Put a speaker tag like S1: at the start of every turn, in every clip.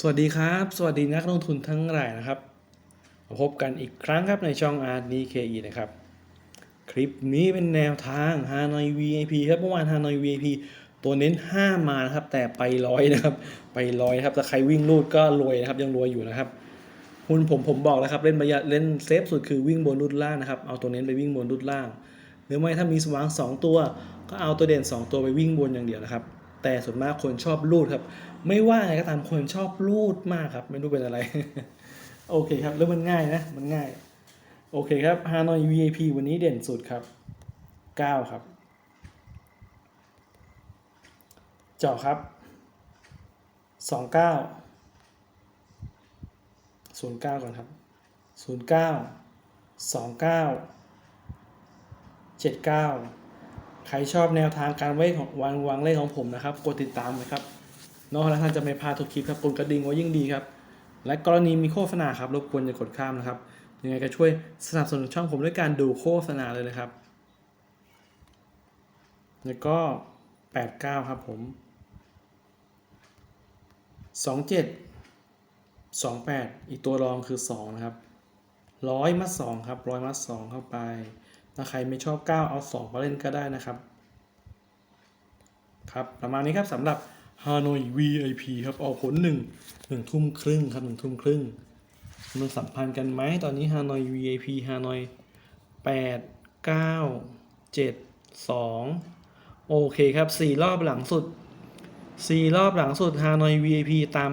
S1: สวัสดีครับ สวัสดีนักลงทุนทั้งหลายนะครับมาพบกันอีกครั้งครับในช่อง r d k e นะครับ คลิปนี้เป็นแนวทาง Hanoi VIP ครับเมื่อวาน Hanoi VIP ตัวเน้น 5 มานะครับ แต่ไปร้อยนะครับ ไปร้อยครับแต่ใครวิ่งรูดก็รวยนะครับ ยังรวยอยู่นะครับหุ้นผมผมบอกแล้วครับเล่นประหยัดเล่นเซฟสุดคือวิ่งบนรูดล่างนะครับเอาตัวเน้นไปวิ่งบนรูดล่าง หรือไม่ถ้ามีสว่าง 2 ตัว ก็เอาตัวเด่น 2 ตัวไปวิ่งบนอย่างเดียวนะครับ แต่ส่วนมากคนชอบรูดครับ ไม่ว่าอะไงก็ตามคนชอบรูดมากครับ ไม่รู้เป็นอะไร โอเคครับ แล้วมันง่ายนะ มันง่าย โอเคครับ Hanoi VIP วันนี้เด่นสุดครับ 9 ครับ เจาะครับ 29 09 ก่อนครับ 09 29 79 ใครชอบแนวทางการไว้ของวางวางเลขของผมนะครับ กดติดตามนะครับนอกแล้วท่านจะไม่พลาดทุกคลิปครับกดกระดิ่งไว้ยิ่งดีครับ และกรณีมีโฆษณาครับรบกวนอย่ากดข้ามนะครับ ยังไงก็ช่วยสนับสนุนช่องผมด้วยการดูโฆษณาเลยนะครับ แล้วก็ 89 ครับผม 27 28 อีกตัวรองคือ 2 นะครับร้อยมัดสองครับร้อยมัดสองเข้าไป ถ้าใครไม่ชอบ 9 เอา 2 มาเล่นก็ได้นะครับ ครับ ประมาณนี้ครับสำหรับ Hanoi VIP ครับออกผล1 1ทุ่มครึ่งครับ1ทุ่มครึ่ง มันสัมพันธ์กันไหมตอนนี้ Hanoi VIP Hanoi 8 9 7 2 โอเคครับ 4 รอบหลังสุด 4 รอบหลังสุด Hanoi VIP ตาม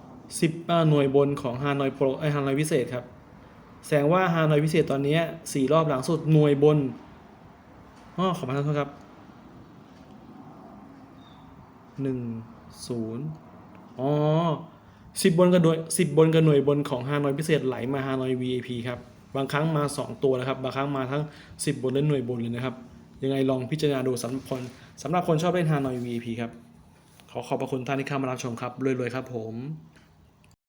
S1: 10หน่วยบนของ Hanoi Pro ไอ Hanoi พิเศษครับ แสดงว่า Hanoi พิเศษตอนนี้4รอบหลังสุดหน่วยบนอ๋อขอมาโทษครับหนึ่งศูนย์อ๋อสิบบนกับหน่วยสิบบนกับหน่วยบนของฮานอยพิเศษไหลมาฮานอย VIP ครับ บางครั้งมา 2 ตัวนะครับ บางครั้งมาทั้ง 10 บนและหน่วยบนเลยนะครับ ยังไงลองพิจารณาดูสำหรับคนสำหรับคนชอบเล่นฮานอย VIP ครับ ขอขอบพระคุณท่านที่เข้ามารับชมครับรวยๆครับผม